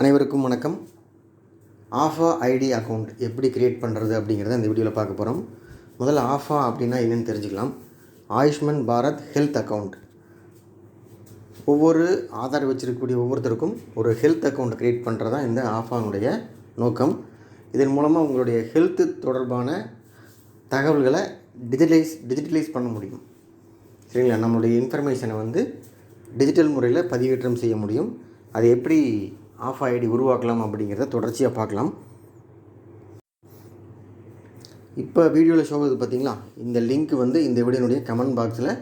அனைவருக்கும் வணக்கம். ஆஃபா ID account எப்படி க்ரியேட் பண்ணுறது அப்படிங்கிறத இந்த வீடியோவில் பார்க்க போகிறோம் முதல்ல ஆஃபா அப்படின்னா என்னென்னு தெரிஞ்சுக்கலாம். ஆயுஷ்மன் பாரத் ஹெல்த் அக்கௌண்ட் ஒவ்வொரு ஆதார் வச்சிருக்கக்கூடிய ஒவ்வொருத்தருக்கும் ஒரு ஹெல்த் அக்கௌண்ட் க்ரியேட் பண்ணுறது தான் இந்த ஆஃபானுடைய நோக்கம். இதன் மூலமாக உங்களுடைய ஹெல்த்து தொடர்பான தகவல்களை டிஜிட்டலைஸ் டிஜிட்டலைஸ் பண்ண முடியும். சரிங்களா? நம்மளுடைய இன்ஃபர்மேஷனை வந்து டிஜிட்டல் முறையில் பதிவேற்றம் செய்ய முடியும். அது எப்படி ஆஃப் ஐடி உருவாக்கலாம் அப்படிங்கிறத தொடர்ச்சியாக பார்க்கலாம். இப்போ வீடியோவில் ஷோ பார்த்தீங்களா இந்த லிங்க் வந்து இந்த வீடியோனுடைய கமெண்ட் பாக்ஸில்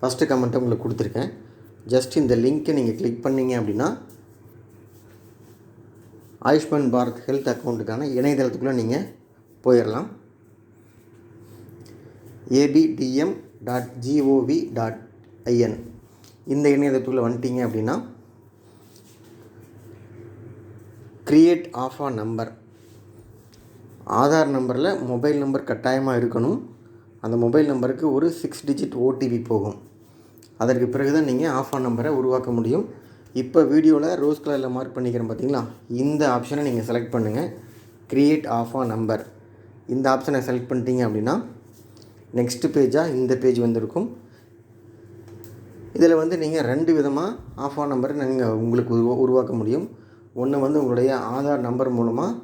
ஃபஸ்ட்டு கமெண்ட்டை உங்களுக்கு கொடுத்துருக்கேன். ஜஸ்ட் இந்த லிங்க்கை நீங்கள் கிளிக் பண்ணீங்க அப்படின்னா ஆயுஷ்மான் பாரத் ஹெல்த் அக்கௌண்ட்டுக்கான இணையதளத்துக்குள்ளே நீங்கள் போயிடலாம் ABDM dot gov dot in இந்த இணையதளத்துக்குள்ளே வந்துட்டீங்க அப்படின்னா create of ah number Aadhaar நம்பரில் மொபைல் நம்பர் கட்டாயமாக இருக்கணும். அந்த மொபைல் நம்பருக்கு ஒரு சிக்ஸ் டிஜிட் ஓடிபி போகும். அதற்கு பிறகு தான் நீங்கள் ஆஃப் ஆன் நம்பரை உருவாக்க முடியும். இப்போ வீடியோவில் ரோஸ் கலரில் மார்க் பண்ணிக்கிறேன் பார்த்தீங்களா இந்த ஆப்ஷனை நீங்கள் செலக்ட் பண்ணுங்கள் க்ரியேட் ஆஃப் ஆ நம்பர் இந்த ஆப்ஷனை செலக்ட் பண்ணிட்டீங்க அப்படின்னா நெக்ஸ்ட்டு பேஜாக இந்த பேஜ் வந்திருக்கும். இதில் வந்து நீங்கள் ரெண்டு விதமாக ஆஃப் ஆன் நம்பரை நீங்கள் உங்களுக்கு உருவா உருவாக்க முடியும். ஒன்று வந்து உங்களுடைய ஆதார் நம்பர் மூலமாக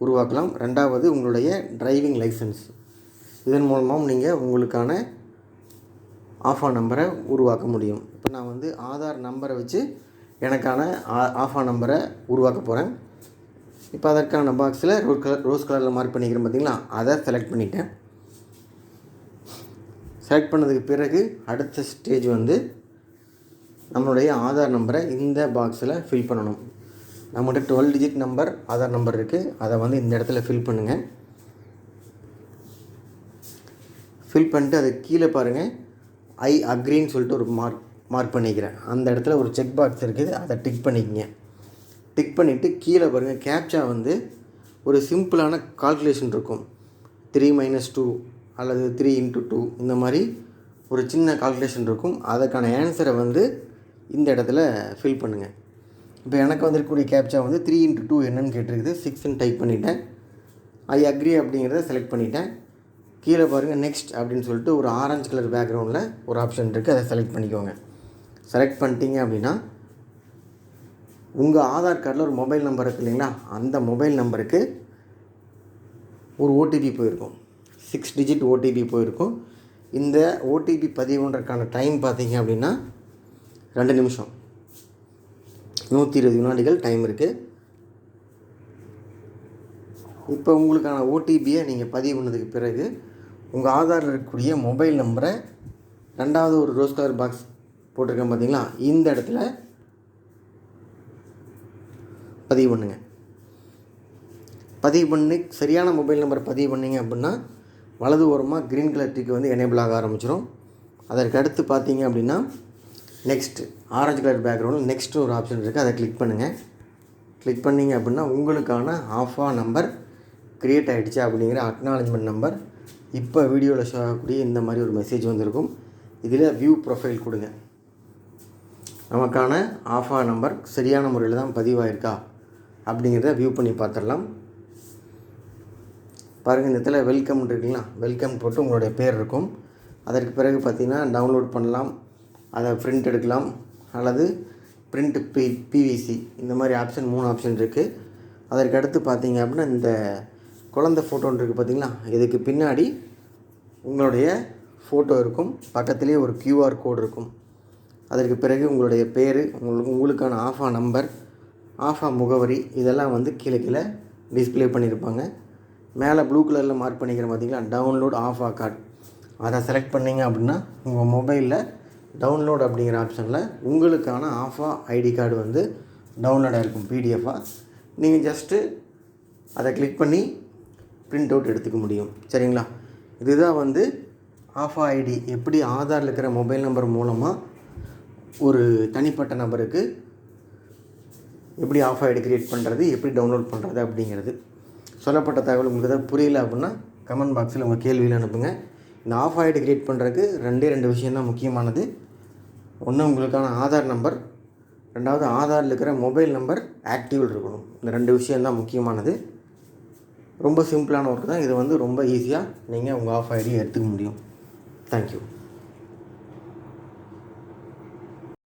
உருவாக்கலாம். ரெண்டாவது உங்களுடைய டிரைவிங் லைசன்ஸ் இதன் மூலமாகவும் நீங்கள் உங்களுக்கான ஆஃபா நம்பரை உருவாக்க முடியும். இப்போ நான் வந்து ஆதார் நம்பரை வச்சு எனக்கான ஆ- ஆஃபா நம்பரை உருவாக்க போகிறேன் இப்போ அதற்கான பாக்ஸில் ரோஸ் கலர் ரோஸ் கலரில் மார்க் பண்ணிக்கிறேன் பார்த்தீங்களா அதை செலக்ட் பண்ணிட்டேன். செலக்ட் பண்ணதுக்கு பிறகு அடுத்த ஸ்டேஜ் வந்து நம்மளுடைய ஆதார் நம்பரை இந்த பாக்ஸில் ஃபில் பண்ணணும். நம்மகிட்ட twelve digit number Aadhaar number இருக்குது அதை வந்து இந்த இடத்துல ஃபில் பண்ணுங்கள் ஃபில் பண்ணிட்டு அது கீழே பாருங்கள் ஐ அக்ரின்னு சொல்லிட்டு ஒரு மார்க் மார்க் பண்ணிக்கிறேன். அந்த இடத்துல ஒரு செக் பாக்ஸ் இருக்குது. அதை டிக் பண்ணிக்கங்க. டிக் பண்ணிவிட்டு கீழே பாருங்கள் கேப்சா வந்து ஒரு சிம்பிளான கால்குலேஷன் இருக்கும். த்ரீ மைனஸ் டூ அல்லது த்ரீ இன்ட்டு டூ இந்த மாதிரி ஒரு சின்ன கால்குலேஷன் இருக்கும். அதுக்கான ஆன்சரை வந்து இந்த இடத்துல ஃபில் பண்ணுங்கள் இப்போ எனக்கு வந்திருக்கக்கூடிய கேப்சா வந்து த்ரீ இன்ட்டு டூ என்னன்னு கேட்டிருக்குது. சிக்ஸ்ன்னு டைப் பண்ணிட்டேன். ஐ அக்ரி அப்படிங்கிறத செலக்ட் பண்ணிட்டேன். கீழே பாருங்கள் நெக்ஸ்ட் அப்படின்னு சொல்லிட்டு ஒரு ஆரஞ்சு கலர் பேக்ரவுண்டில் ஒரு ஆப்ஷன் இருக்குது அதை செலக்ட் பண்ணிக்கோங்க. செலக்ட் பண்ணிட்டீங்க அப்படின்னா உங்கள் ஆதார் கார்டில் ஒரு மொபைல் நம்பர் இருக்கு இல்லைங்களா? அந்த மொபைல் நம்பருக்கு ஒரு ஓடிபி போயிருக்கும். சிக்ஸ் டிஜிட் ஓடிபி போயிருக்கும். இந்த ஓடிபி பதிவுன்றக்கான டைம் பார்த்தீங்க அப்படின்னா ரெண்டு நிமிஷம். நூற்றி இருபது வினாடிகள் டைம் இருக்குது இப்போ உங்களுக்கான ஓடிபியை நீங்கள் பதிவு பண்ணதுக்கு பிறகு உங்கள் ஆதாரில் இருக்கக்கூடிய மொபைல் நம்பரை ரெண்டாவது ஒரு ரோஸ் கலர் பாக்ஸ் போட்டிருக்கேன் பார்த்தீங்களா இந்த இடத்துல பதிவு பண்ணுங்க. பதிவு பண்ணி சரியான மொபைல் நம்பரை பதிவு பண்ணிங்க அப்படின்னா வலது ஓரமாக க்ரீன் கலர் டிக்கு வந்து எனேபிள் ஆக ஆரம்பிச்சிடும் அதற்கு அடுத்து பார்த்தீங்க அப்படின்னா நெக்ஸ்ட்டு ஆரஞ்சு கலர் பேக்ரவுண்டில் நெக்ஸ்ட் ஒரு ஆப்ஷன் இருக்குது அதை கிளிக் பண்ணுங்கள் கிளிக் பண்ணீங்க அப்படின்னா உங்களுக்கான ஆஃபா நம்பர் க்ரியேட் ஆகிடுச்சு அப்படிங்கிற அக்னாலஜ்மெண்ட் நம்பர் இப்போ வீடியோவில் ஷோ ஆகக்கூடிய இந்த மாதிரி ஒரு மெசேஜ் வந்திருக்கும். இதில் வியூ ப்ரொஃபைல் கொடுங்க. நமக்கான ஆஃபா நம்பர் சரியான முறையில் தான் பதிவாயிருக்கா? அப்படிங்கிறத வியூ பண்ணி பார்த்துடலாம். பாருங்கள் இந்த இடத்துல வெல்கம் இருக்குங்களா வெல்கம் போட்டு உங்களுடைய பேர் இருக்கும். அதற்கு பிறகு பார்த்தீங்கன்னா டவுன்லோட் பண்ணலாம். அதை பிரிண்ட் எடுக்கலாம். அல்லது பிரிண்ட் பி பிவிசி இந்த மாதிரி ஆப்ஷன் மூணு ஆப்ஷன் இருக்குது அதற்கு அடுத்து பார்த்தீங்க அப்படின்னா இந்த குழந்த ஃபோட்டோன்னு இருக்குது பார்த்தீங்களா? இதுக்கு பின்னாடி உங்களுடைய ஃபோட்டோ இருக்கும். பக்கத்துலேயே ஒரு க்யூஆர் கோடு இருக்கும். அதற்கு பிறகு உங்களுடைய பேர் உங்களுக்கு உங்களுக்கான ஆஃபா நம்பர் ஆஃபா முகவரி இதெல்லாம் வந்து கீழே கீழே டிஸ்பிளே பண்ணியிருப்பாங்க. மேலே ப்ளூ கலரில் மார்க் பண்ணிக்கிற பார்த்தீங்களா? டவுன்லோட் ஆஃபா கார்டு அதை செலக்ட் பண்ணீங்க அப்படின்னா உங்கள் மொபைலில் டவுன்லோட் அப்படிங்கிற ஆப்ஷனில் உங்களுக்கான ஆஃபா ஐடி கார்டு வந்து டவுன்லோட் ஆகிருக்கும் பிடிஎஃபாக நீங்கள் ஜஸ்ட்டு அதை கிளிக் பண்ணி பிரிண்ட் அவுட் எடுத்துக்க முடியும். சரிங்களா? இதுதான் வந்து ஆஃபா ஐடி எப்படி ஆதாரில் இருக்கிற மொபைல் நம்பர் மூலமாக ஒரு தனிப்பட்ட நபருக்கு எப்படி ஆஃப் ஐடி கிரியேட் பண்ணுறது எப்படி டவுன்லோட் பண்ணுறது அப்படிங்கிறது. சொல்லப்பட்ட தகவல் உங்களுக்கு ஏதாவது புரியல அப்படின்னா கமெண்ட் பாக்ஸில் உங்கள் கேள்வியில் அனுப்புங்க. இந்த ஆஃப் ஐடி கிரியேட் பண்ணுறதுக்கு ரெண்டே ரெண்டு விஷயம் தான் முக்கியமானது. ஒன்று உங்களுக்கான ஆதார் நம்பர் ரெண்டாவது ஆதாரில் இருக்கிற மொபைல் நம்பர் ஆக்டிவில் இருக்கணும். இந்த ரெண்டு விஷயந்தான் முக்கியமானது. ரொம்ப சிம்பிளான ஒர்க் தான். இது வந்து ரொம்ப ஈஸியாக நீங்கள் உங்கள் ஆஃப் ஐடியை எடுத்துக்க முடியும். தேங்க்யூ